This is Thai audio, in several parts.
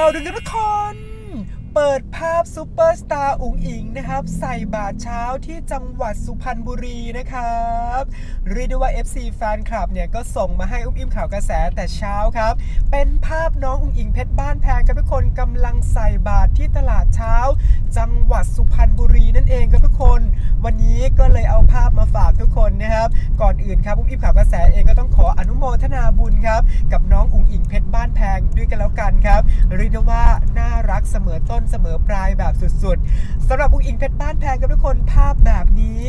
าวดึงทุกคน เปิดภาพซูเปอร์สตาร์อุ๋งอิงนะครับ ใส่บาตรเช้าที่จังหวัดสุพรรณบุรีนะครับเรียกได้ว่า FC แฟนคลับเนี่ยก็ส่งมาให้อุ้มอิมข่าวกระแสแต่เช้าครับ เป็นภาพน้องอุ๋งอิงเพชรบ้านแพงกับทุกคนกำลังใส่บาตรที่ตลาดเช้า จังหวัดสุพรรณบุรีนั่นเองครับทุกคน วันนี้ก็เลยเอาภาพมาฝากทุกคนนะครับ ก่อนอื่นครับอุ้มอิมข่าวกระแสเองก็ต้องขออนุโมทนาบุญครับกับน้องอุ๋งอิงเพชรบ้านแพงด้วยกันแล้วกันครับเรียกได้ว่าน่ารักเสมอต้นเสมอปลายแบบสุดๆสำหรับอุ๋งอิงเพชรบ้านแพงกับทุกคนภาพแบบนี้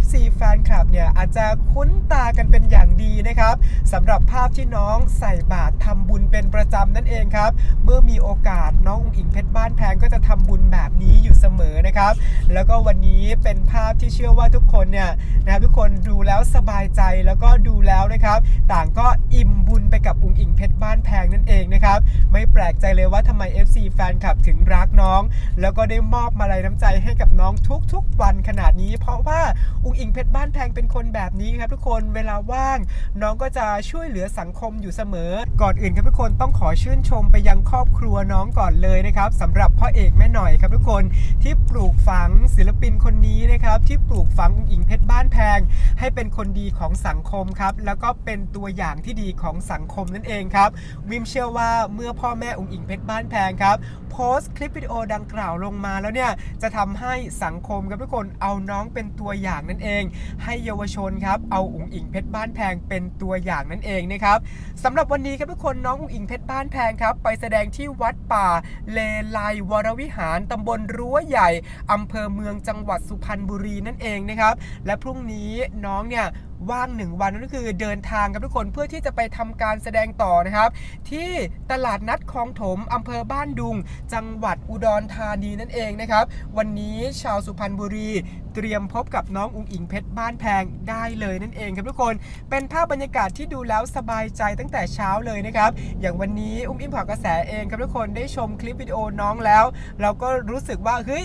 FC แฟนคลับเนี่ยอาจจะคุ้นตากันเป็นอย่างดีนะครับสำหรับภาพที่น้องใส่บาตรทำบุญเป็นประจำนั่นเองครับ เมื่อมีโอกาสน้องอุ๋งอิงเพชรบ้านแพงก็จะทำบุญแบบนี้อยู่เสมอนะครับ แล้วก็วันนี้เป็นภาพที่เชื่อว่าทุกคนเนี่ยนะทุกคนดูแล้วสบายใจแล้วก็ดูแล้วนะครับ ต่างก็อิ่มบุญไปกับอุ๋งอิงเพชรบ้านแพงนั่นเองนะครับ ไม่แปลกใจเลยว่าทำไม FC แฟนคลับถึงรักน้อง แล้วก็ได้มอบมาลัยน้ำใจให้กับน้องทุกๆ วันขนาดนี้ เพราะว่าอุ๋งอิงเพชรบ้านแพงเป็นคนแบบนี้ครับทุกคนเวลาว่าง น้องก็จะช่วยเหลือสังคมอยู่เสมอ ก่อนอื่นครับทุกคนต้องขอชื่นชมไปยังครอบครัวน้องก่อนเลยนะครับสำหรับพ่อเอกแม่หน่อยครับทุกคนที่ปลูกฝังศิลปินคนนี้นะครับที่ปลูกฝังอุ๋งอิงเพชรบ้านแพง ให้เป็นคนดีของสังคมครับแล้วก็เป็นตัวอย่างที่ดีของสังคมนั่นเองครับวิมเชื่อว่าเมื่อพ่อแม่อุ๋งอิงเพชรบ้านแพงครับโพสต์คลิปวิดีโอดังกล่าวลงมาแล้วเนี่ยจะทำให้สังคมครับทุกคนเอาน้องเป็นตัวอย่างนั่นเอง ให้เยาวชนครับเอาอุ๋งอิงเพชรบ้านแพงเป็นตัวอย่างนั่นเองนะครับสำหรับวันนี้ครับทุกคนน้องอุ๋งอิงเพชรบ้านแพงครับไปแสดงที่วัดป่าเลไลวรวิหารตำบลรั้วใหญ่อำเภอเมืองจังหวัดสุพรรณบุรีนั่นเองนะครับและพรุ่งนี้น้องเนี่ย ว่างหนึ่งวันนั่นก็คือเดินทางครับทุกคนเพื่อที่จะไปทำการแสดงต่อนะครับ ที่ตลาดนัดคลองถมอำเภอบ้านดุง จังหวัดอุดรธานีนั่นเองนะครับ วันนี้ชาวสุพรรณบุรี เตรียมพบกับน้องอุงอิงเพชรบ้านแพงได้เลยนั่นเองครับทุกคน เป็นภาพบรรยากาศที่ดูแล้วสบายใจตั้งแต่เช้าเลยนะครับ อย่างวันนี้อุ้มอิมข่ากระแสเองครับทุกคนได้ชมคลิปวิดีโอน้องแล้ว เราก็รู้สึกว่าเฮ้ย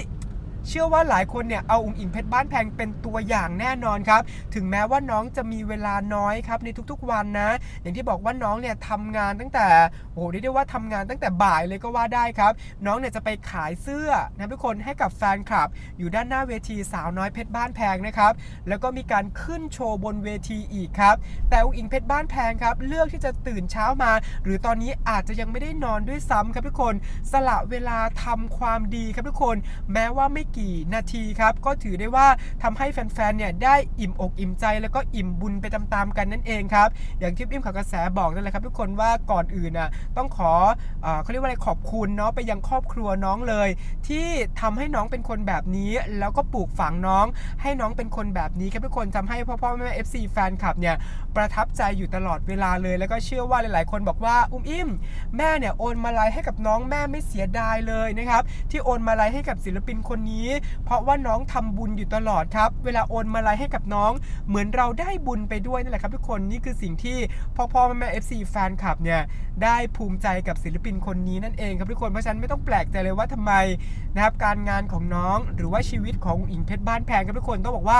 เชื่อว่าหลายคนเนี่ยเอาอุ๋งอิงเพชรบ้านแพงเป็นตัวอย่างแน่นอนครับ ถึงแม้ว่าน้องจะมีเวลาน้อยครับในทุกๆวันนะ อย่างที่บอกว่าน้องเนี่ยทำงานตั้งแต่โอ้โหเรียกได้ว่าทำงานตั้งแต่บ่ายเลยก็ว่าได้ครับ น้องเนี่ยจะไปขายเสื้อนะทุกคนให้กับแฟนคลับ อยู่ด้านหน้าเวทีสาวน้อยเพชรบ้านแพงนะครับ แล้วก็มีการขึ้นโชว์บนเวทีอีกครับ แต่อุ๋งอิงเพชรบ้านแพงครับเลือกที่จะตื่นเช้ามา หรือตอนนี้อาจจะยังไม่ได้นอนด้วยซ้ำครับทุกคน สละเวลาทำความดีครับทุกคน แม้ว่าไม่กี่นาทีครับ ก็ถือได้ว่าทำให้แฟนๆเนี่ยได้อิ่มอกอิ่มใจ แล้วก็อิ่มบุญไปตามๆกันนั่นเองครับ อย่างที่อิ่มข่าวกระแสบอกนั่นแหละครับ ทุกคนว่าก่อนอื่นน่ะต้องขอเอเขาเรียกว่าอะไรขอบคุณเนาะไปยังครอบครัวน้องเลย ที่ทำให้น้องเป็นคนแบบนี้ แล้วก็ปลูกฝังน้อง ให้น้องเป็นคนแบบนี้ครับทุกคนทำให้พ่อพ่อแม่ FC แฟนคลับเนี่ยประทับใจอยู่ตลอดเวลาเลย แล้วก็เชื่อว่าหลาย ๆ คนบอกว่าอุ้มอิ่มแม่เนี่ยโอนมาลัยให้กับน้องแม่ไม่เสียดายเลยนะครับที่โอนมาลัยให้กับศิลปินคนนี้เพราะว่าน้องทำบุญอยู่ตลอดครับ เวลาโอนมาลัยให้กับน้อง เหมือนเราได้บุญไปด้วยนั่นแหละครับทุกคนนี่คือสิ่งที่พ่อพ่อแม่แม่ FC แฟนคลับเนี่ยได้ภูมิใจกับศิลปินคนนี้นั่นเองครับทุกคนเพราะฉะนั้นไม่ต้องแปลกใจเลยว่าทำไมนะครับการงานของน้องหรือว่าชีวิตของอิงเพชรบ้านแพงครับทุกคนต้องบอกว่า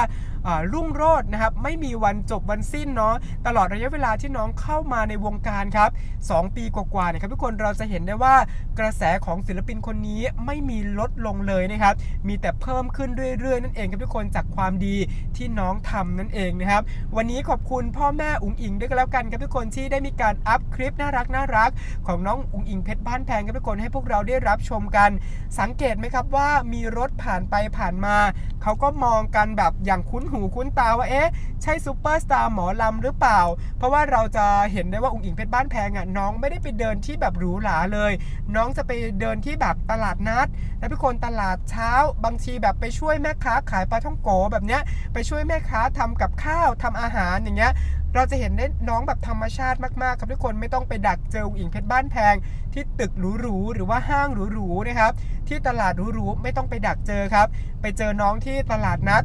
รุ่งโรจน์นะครับไม่มีวันจบวันสิ้นเนาะตลอดระยะเวลาที่น้องเข้ามาในวงการครับ 2 ปีกว่าๆเนี่ยครับทุกคนเราจะเห็นได้ว่ากระแสของศิลปินคนนี้ไม่มีลดลงเลยนะครับมีแต่เพิ่มขึ้นเรื่อยๆ นั่นเองครับทุกคนจากความดีที่น้องทำนั่นเองนะครับวันนี้ขอบคุณพ่อแม่อุ๋งอิงด้วยกันแล้วกันครับทุกคนที่ได้มีการอัพคลิปน่ารักน่ารักของน้องอุ๋งอิงเพชรบ้านแพงครับทุกคนให้พวกเราได้รับชมกัน สังเกตไหมครับว่ามีรถผ่านไปผ่านมาเขาก็มองกันแบบอย่างคุ้นหููคุ้นตาว่าเอ๊ะใช่ซูเปอร์สตาร์หมอลำหรือเปล่า เพราะว่าเราจะเห็นได้ว่าอุ๋งอิงเพชรบ้านแพงอะน้องไม่ได้ไปเดินที่แบบหรูหราเลย น้องจะไปเดินที่แบบตลาดนัด แล้วทุกคนตลาดเช้า บางทีแบบไปช่วยแม่ค้าขายปลาท่องโกแบบเนี้ยไปช่วยแม่ค้าทำกับข้าวทำอาหารอย่างเงี้ยเราจะเห็นได้น้องแบบธรรมชาติมากๆ ครับทุกคนไม่ต้องไปดักเจออุ๋งอิงเพชรบ้านแพง ที่ตึกหรูๆหรือว่าห้างหรูๆนะครับที่ตลาดหรูๆไม่ต้องไปดักเจอครับ ไปเจอน้องที่ตลาดนัด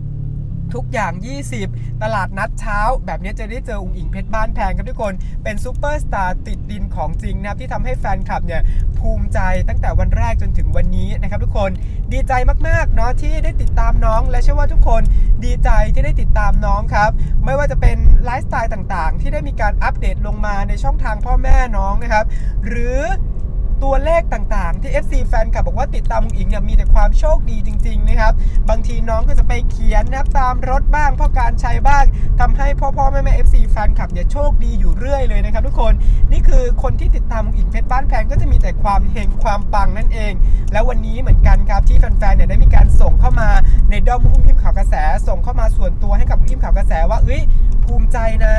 ทุกอย่าง 20 ตลาดนัดเช้า แบบนี้จะได้เจออุ๋งอิงเพชรบ้านแพงครับทุกคน เป็นซูเปอร์สตาร์ติดดินของจริงนะครับ ที่ทำให้แฟนคลับเนี่ยภูมิใจตั้งแต่วันแรกจนถึงวันนี้นะครับทุกคนดีใจมากๆเนาะที่ได้ติดตามน้อง และเชื่อว่าทุกคนดีใจที่ได้ติดตามน้องครับ ไม่ว่าจะเป็นไลฟ์สไตล์ต่างๆ ที่ได้มีการอัปเดตลงมาในช่องทางพ่อแม่น้องนะครับ หรือ ตัวเลขต่างๆ ที่ FC แฟนคลับบอกว่าติดตามองอิงเนี่ยมีแต่ความโชคดีจริงๆนะครับ บางทีน้องก็จะไปเขียนนะครับตามรถบ้างพ่อการใช้บ้างทำให้พ่อพ่อแม่แม่ FC แฟนคลับเนี่ยโชคดีอยู่เรื่อยเลยนะครับทุกคนนี่คือคนที่ติดตามองอิงเพชรบ้านแพงก็จะมีแต่ความเฮงความปังนั่นเอง แล้ววันนี้เหมือนกันครับที่แฟนๆเนี่ยได้มีการส่งเข้ามาในด้อมอุ้มอิมข่าวกระแสส่งเข้ามาส่วนตัวให้กับอุ้มอิมข่าวกระแสว่าเอ้ยภูมิใจนะ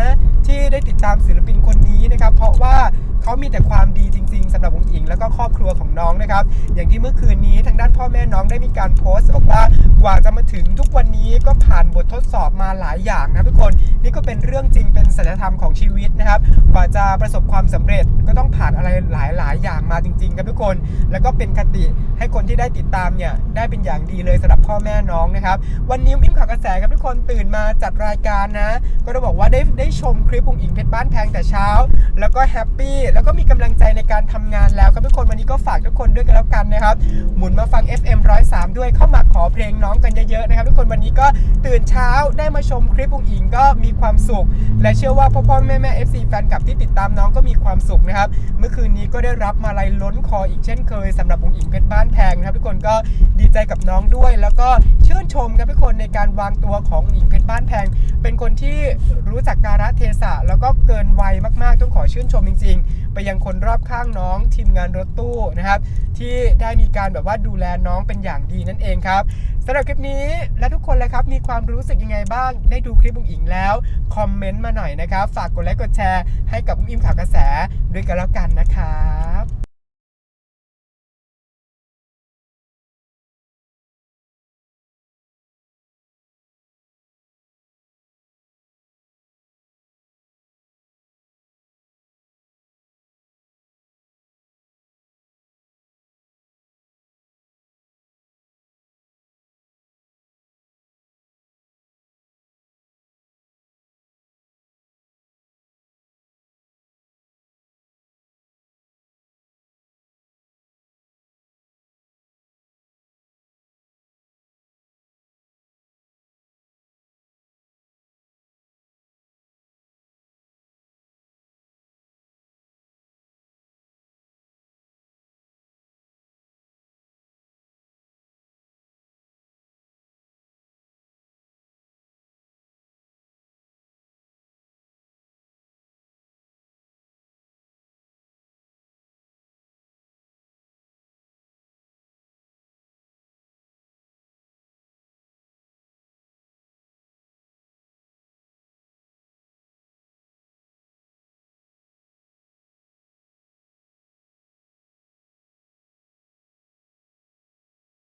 ที่ได้ติดตามศิลปินคนนี้นะครับ เพราะว่าเขามีแต่ความดีจริง ๆสำหรับวงอิง แล้วก็ครอบครัวของน้องนะครับ อย่างที่เมื่อคืนนี้ทางด้านพ่อแม่น้องได้มีการโพสต์บอกว่า กว่าจะมาถึงทุกวันนี้ก็ผ่านบททดสอบมาหลายอย่างนะทุกคนนี่ก็เป็นเรื่องจริงเป็นสัจธรรมของชีวิตนะครับ กว่าจะประสบความสำเร็จก็ต้องผ่านอะไรหลาย ๆ อย่างมาจริง ๆ ครับทุกคน แล้วก็เป็นคติให้คนที่ได้ติดตามเนี่ยได้เป็นอย่างดีเลยสำหรับพ่อแม่น้องนะครับ วันนี้อิมข่าวกระแสครับทุกคนตื่นมาจัดรายการนะ ก็ต้องบอกว่าได้ได้ชมคลิปอุ๋งอิงเพชรบ้านแพงแต่เช้า แล้วก็แฮปปี้แล้วก็มีกำลังใจในการทำงานแล้วครับทุกคนวันนี้ก็ฝากทุกคนด้วยกันแล้วกันนะครับหมุนมาฟัง FM 103 ด้วยเข้ามาขอเพลงน้ององกันเยอะๆนะครับ ทุกคนวันนี้ก็ตื่นเช้าได้มาชมคลิปอุ๋งอิงก็มีความสุข และเชื่อว่าพ่อพ่อแม่แม่ FC แฟนคลับที่ติดตามน้องก็มีความสุขนะครับ เมื่อคืนนี้ก็ได้รับมาลัยล้นคออีกเช่นเคยสำหรับอุ๋งอิงเพชรบ้านแพงนะครับ ทุกคนก็ดีใจกับน้องด้วย แล้วก็ชื่นชมครับทุกคนในการวางตัวของอุ๋งอิงเพชรบ้านแพง เป็นคนที่รู้จักการะเทศะแล้วก็เกินวัยมากๆต้องขอชื่นชมจริง ๆ ไปยังคนรอบข้างน้องทีมงานรถตู้นะครับที่ได้มีการแบบว่าดูแลน้องเป็นอย่างดีนั่นเองครับ สำหรับคลิปนี้และทุกคนเลยครับมีความรู้สึกยังไงบ้าง ได้ดูคลิปบุ้งอิงแล้ว คอมเมนต์มาหน่อยนะครับ ฝากกดไลค์กดแชร์ให้กับบุ้งอิมข่าวกระแสด้วยกันแล้วกันนะครับ